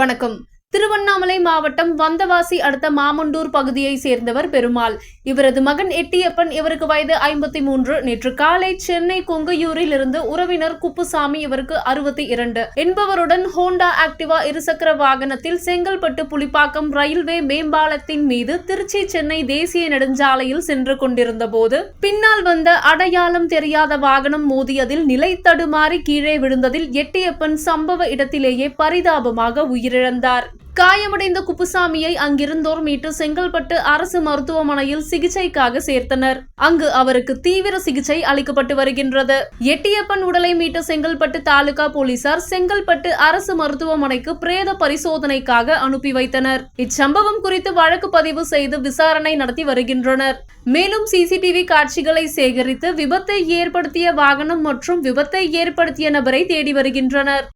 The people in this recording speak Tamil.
வணக்கம். திருவண்ணாமலை மாவட்டம் வந்தவாசி அடுத்த மாமண்டூர் பகுதியை சேர்ந்தவர் பெருமாள். இவரது மகன் எட்டியப்பன் இவருக்கு வயது ஐம்பத்தி மூன்று நேற்று காலை சென்னை கொங்கையூரில் இருந்து உறவினர் குப்புசாமி இவருக்கு அறுபத்தி இரண்டு. என்பவருடன் ஹோண்டா ஆக்டிவா இருசக்கர வாகனத்தில் செங்கல்பட்டு புலிப்பாக்கம் ரயில்வே மேம்பாலத்தின் மீது திருச்சி சென்னை தேசிய நெடுஞ்சாலையில் சென்று கொண்டிருந்த போது பின்னால் வந்த அடையாளம் தெரியாத வாகனம் மோதியதில் நிலை தடுமாறி கீழே விழுந்ததில் எட்டியப்பன் சம்பவ இடத்திலேயே பரிதாபமாக உயிரிழந்தார். காயமடைந்த குப்புசாமியை அங்கிருந்தோர் மீட்டு செங்கல்பட்டு அரசு மருத்துவமனையில் சிகிச்சைக்காக சேர்த்தனர். அங்கு அவருக்கு தீவிர சிகிச்சை அளிக்கப்பட்டு வருகின்றது. எட்டியப்பன் உடலை மீட்ட செங்கல்பட்டு தாலுகா போலீசார் செங்கல்பட்டு அரசு மருத்துவமனைக்கு பிரேத பரிசோதனைக்காக அனுப்பி வைத்தனர். இச்சம்பவம் குறித்து வழக்கு பதிவு செய்து விசாரணை நடத்தி வருகின்றனர். மேலும் சிசிடிவி காட்சிகளை சேகரித்து விபத்தை ஏற்படுத்திய வாகனம் மற்றும் விபத்தை ஏற்படுத்திய நபரை தேடி வருகின்றனர்.